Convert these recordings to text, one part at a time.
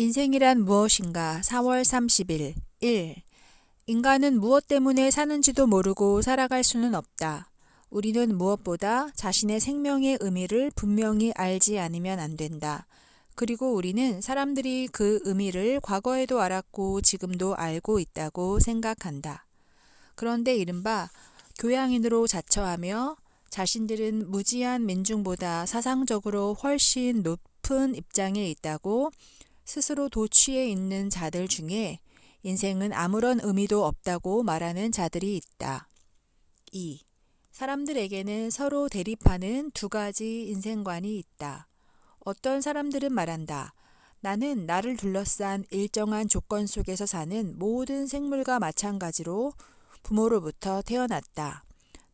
인생이란 무엇인가 4월 30일 1. 인간은 무엇 때문에 사는지도 모르고 살아갈 수는 없다. 우리는 무엇보다 자신의 생명의 의미를 분명히 알지 않으면 안 된다. 그리고 우리는 사람들이 그 의미를 과거에도 알았고 지금도 알고 있다고 생각한다. 그런데 이른바 교양인으로 자처하며 자신들은 무지한 민중보다 사상적으로 훨씬 높은 입장에 있다고 스스로 도취해 있는 자들 중에 인생은 아무런 의미도 없다고 말하는 자들이 있다. 2. 사람들에게는 서로 대립하는 두 가지 인생관이 있다. 어떤 사람들은 말한다. 나는 나를 둘러싼 일정한 조건 속에서 사는 모든 생물과 마찬가지로 부모로부터 태어났다.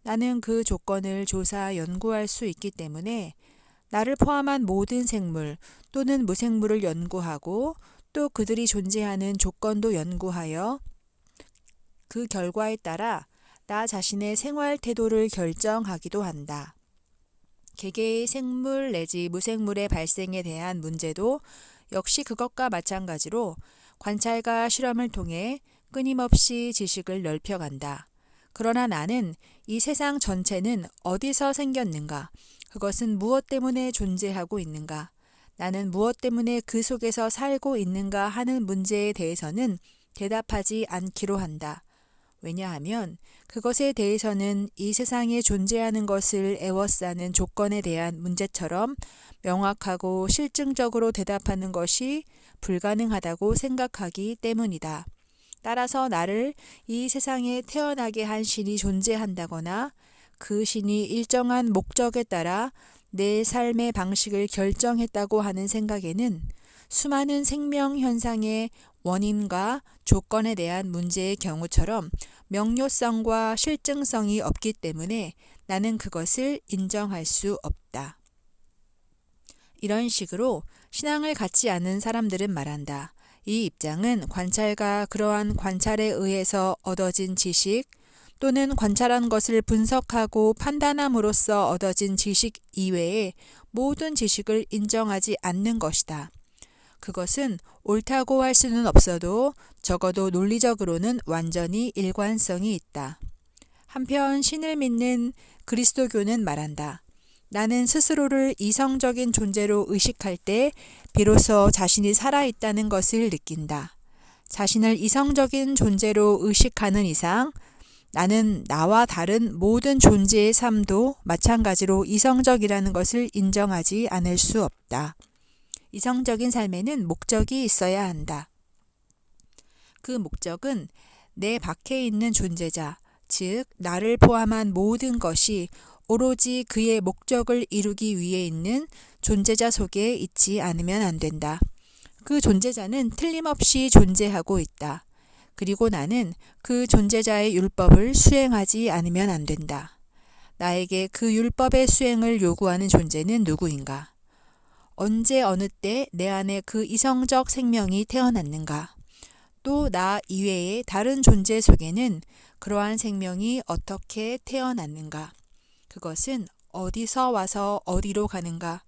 나는 그 조건을 조사 연구할 수 있기 때문에 나를 포함한 모든 생물 또는 무생물을 연구하고 또 그들이 존재하는 조건도 연구하여 그 결과에 따라 나 자신의 생활 태도를 결정하기도 한다. 개개의 생물 내지 무생물의 발생에 대한 문제도 역시 그것과 마찬가지로 관찰과 실험을 통해 끊임없이 지식을 넓혀간다. 그러나 나는 이 세상 전체는 어디서 생겼는가? 그것은 무엇 때문에 존재하고 있는가? 나는 무엇 때문에 그 속에서 살고 있는가 하는 문제에 대해서는 대답하지 않기로 한다. 왜냐하면 그것에 대해서는 이 세상에 존재하는 것을 애워싸는 조건에 대한 문제처럼 명확하고 실증적으로 대답하는 것이 불가능하다고 생각하기 때문이다. 따라서 나를 이 세상에 태어나게 한 신이 존재한다거나 그 신이 일정한 목적에 따라 내 삶의 방식을 결정했다고 하는 생각에는 수많은 생명 현상의 원인과 조건에 대한 문제의 경우처럼 명료성과 실증성이 없기 때문에 나는 그것을 인정할 수 없다. 이런 식으로 신앙을 갖지 않은 사람들은 말한다. 이 입장은 관찰과 그러한 관찰에 의해서 얻어진 지식 또는 관찰한 것을 분석하고 판단함으로써 얻어진 지식 이외의 모든 지식을 인정하지 않는 것이다. 그것은 옳다고 할 수는 없어도 적어도 논리적으로는 완전히 일관성이 있다. 한편 신을 믿는 그리스도교는 말한다. 나는 스스로를 이성적인 존재로 의식할 때 비로소 자신이 살아있다는 것을 느낀다. 자신을 이성적인 존재로 의식하는 이상 나는 나와 다른 모든 존재의 삶도 마찬가지로 이성적이라는 것을 인정하지 않을 수 없다. 이성적인 삶에는 목적이 있어야 한다. 그 목적은 내 밖에 있는 존재자, 즉, 나를 포함한 모든 것이 오로지 그의 목적을 이루기 위해 있는 존재자 속에 있지 않으면 안 된다. 그 존재자는 틀림없이 존재하고 있다. 그리고 나는 그 존재자의 율법을 수행하지 않으면 안 된다. 나에게 그 율법의 수행을 요구하는 존재는 누구인가? 언제 어느 때 내 안에 그 이성적 생명이 태어났는가? 또 나 이외의 다른 존재 속에는 그러한 생명이 어떻게 태어났는가? 그것은 어디서 와서 어디로 가는가?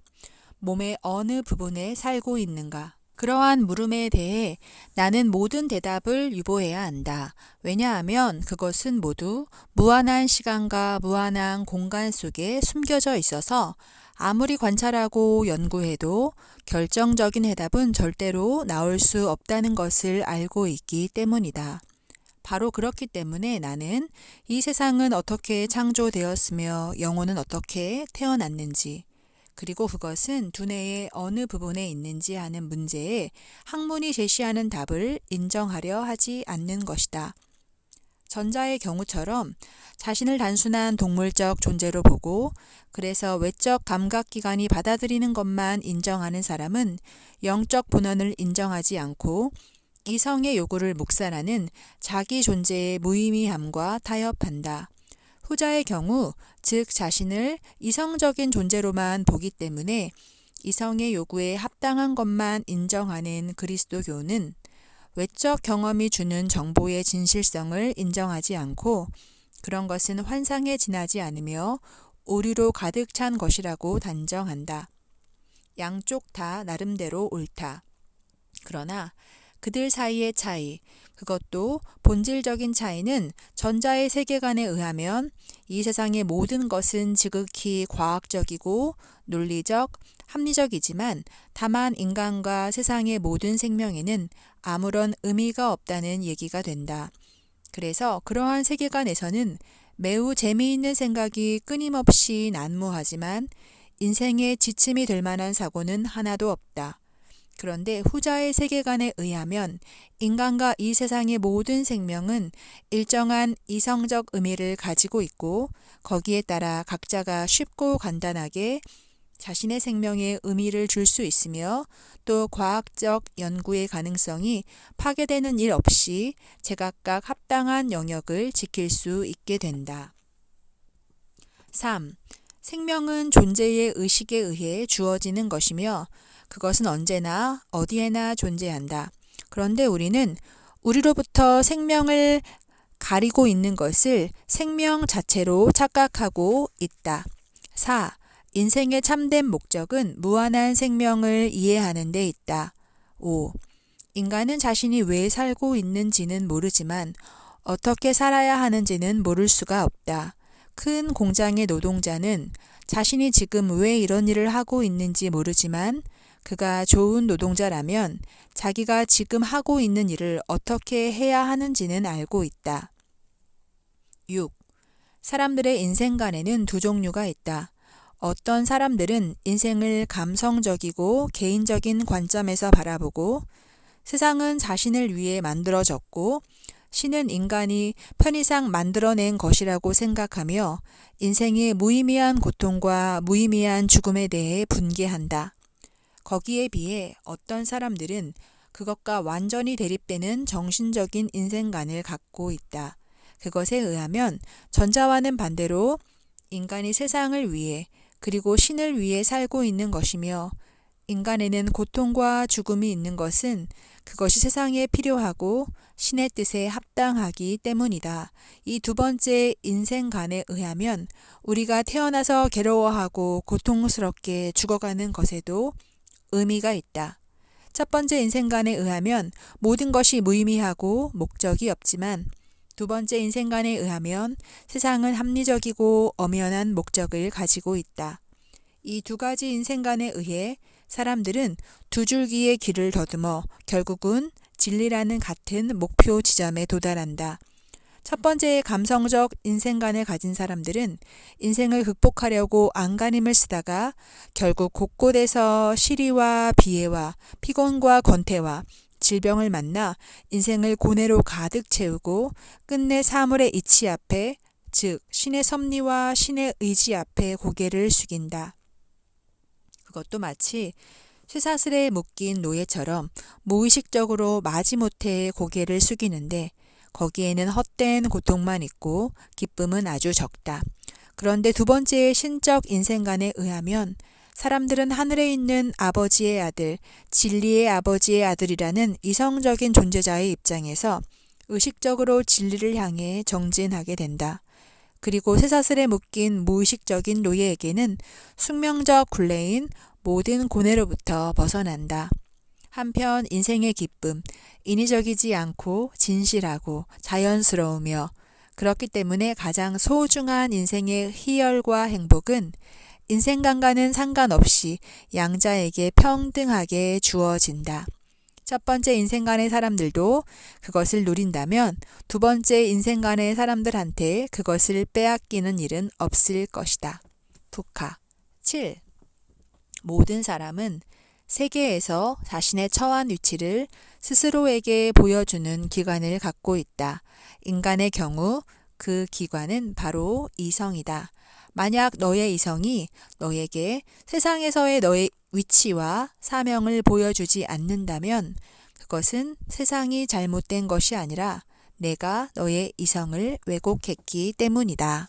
몸의 어느 부분에 살고 있는가? 그러한 물음에 대해 나는 모든 대답을 유보해야 한다. 왜냐하면 그것은 모두 무한한 시간과 무한한 공간 속에 숨겨져 있어서 아무리 관찰하고 연구해도 결정적인 해답은 절대로 나올 수 없다는 것을 알고 있기 때문이다. 바로 그렇기 때문에 나는 이 세상은 어떻게 창조되었으며 영혼은 어떻게 태어났는지, 그리고 그것은 두뇌의 어느 부분에 있는지 하는 문제에 학문이 제시하는 답을 인정하려 하지 않는 것이다. 전자의 경우처럼 자신을 단순한 동물적 존재로 보고 그래서 외적 감각기관이 받아들이는 것만 인정하는 사람은 영적 본원을 인정하지 않고 이성의 요구를 묵살하는 자기 존재의 무의미함과 타협한다. 후자의 경우, 즉 자신을 이성적인 존재로만 보기 때문에 이성의 요구에 합당한 것만 인정하는 그리스도교는 외적 경험이 주는 정보의 진실성을 인정하지 않고 그런 것은 환상에 지나지 않으며 오류로 가득 찬 것이라고 단정한다. 양쪽 다 나름대로 옳다. 그러나 그들 사이의 차이, 그것도 본질적인 차이는 전자의 세계관에 의하면 이 세상의 모든 것은 지극히 과학적이고 논리적, 합리적이지만 다만 인간과 세상의 모든 생명에는 아무런 의미가 없다는 얘기가 된다. 그래서 그러한 세계관에서는 매우 재미있는 생각이 끊임없이 난무하지만 인생의 지침이 될 만한 사고는 하나도 없다. 그런데 후자의 세계관에 의하면 인간과 이 세상의 모든 생명은 일정한 이성적 의미를 가지고 있고 거기에 따라 각자가 쉽고 간단하게 자신의 생명에 의미를 줄 수 있으며 또 과학적 연구의 가능성이 파괴되는 일 없이 제각각 합당한 영역을 지킬 수 있게 된다. 3. 생명은 존재의 의식에 의해 주어지는 것이며 그것은 언제나 어디에나 존재한다. 그런데 우리는 우리로부터 생명을 가리고 있는 것을 생명 자체로 착각하고 있다. 4. 인생의 참된 목적은 무한한 생명을 이해하는 데 있다. 5. 인간은 자신이 왜 살고 있는지는 모르지만 어떻게 살아야 하는지는 모를 수가 없다. 큰 공장의 노동자는 자신이 지금 왜 이런 일을 하고 있는지 모르지만 그가 좋은 노동자라면 자기가 지금 하고 있는 일을 어떻게 해야 하는지는 알고 있다. 6. 사람들의 인생관에는 두 종류가 있다. 어떤 사람들은 인생을 감성적이고 개인적인 관점에서 바라보고 세상은 자신을 위해 만들어졌고 신은 인간이 편의상 만들어낸 것이라고 생각하며 인생의 무의미한 고통과 무의미한 죽음에 대해 분개한다. 거기에 비해 어떤 사람들은 그것과 완전히 대립되는 정신적인 인생관을 갖고 있다. 그것에 의하면 전자와는 반대로 인간이 세상을 위해 그리고 신을 위해 살고 있는 것이며 인간에는 고통과 죽음이 있는 것은 그것이 세상에 필요하고 신의 뜻에 합당하기 때문이다. 이 두 번째 인생관에 의하면 우리가 태어나서 괴로워하고 고통스럽게 죽어가는 것에도 의미가 있다. 첫 번째 인생관에 의하면 모든 것이 무의미하고 목적이 없지만 두 번째 인생관에 의하면 세상은 합리적이고 엄연한 목적을 가지고 있다. 이 두 가지 인생관에 의해 사람들은 두 줄기의 길을 더듬어 결국은 진리라는 같은 목표 지점에 도달한다. 첫 번째 감성적 인생관을 가진 사람들은 인생을 극복하려고 안간힘을 쓰다가 결국 곳곳에서 시리와 비애와 피곤과 권태와 질병을 만나 인생을 고뇌로 가득 채우고 끝내 사물의 이치 앞에 즉 신의 섭리와 신의 의지 앞에 고개를 숙인다. 그것도 마치 쇠사슬에 묶인 노예처럼 무의식적으로 마지못해 고개를 숙이는데 거기에는 헛된 고통만 있고 기쁨은 아주 적다. 그런데 두 번째의 신적 인생관에 의하면 사람들은 하늘에 있는 아버지의 아들, 진리의 아버지의 아들이라는 이성적인 존재자의 입장에서 의식적으로 진리를 향해 정진하게 된다. 그리고 쇠사슬에 묶인 무의식적인 노예에게는 숙명적 굴레인 모든 고뇌로부터 벗어난다. 한편 인생의 기쁨, 인위적이지 않고 진실하고 자연스러우며 그렇기 때문에 가장 소중한 인생의 희열과 행복은 인생관과는 상관없이 양자에게 평등하게 주어진다. 첫 번째 인생관의 사람들도 그것을 누린다면 두 번째 인생관의 사람들한테 그것을 빼앗기는 일은 없을 것이다. 북하 7. 모든 사람은 세계에서 자신의 처한 위치를 스스로에게 보여주는 기관을 갖고 있다. 인간의 경우 그 기관은 바로 이성이다. 만약 너의 이성이 너에게 세상에서의 너의 위치와 사명을 보여주지 않는다면 그것은 세상이 잘못된 것이 아니라 내가 너의 이성을 왜곡했기 때문이다.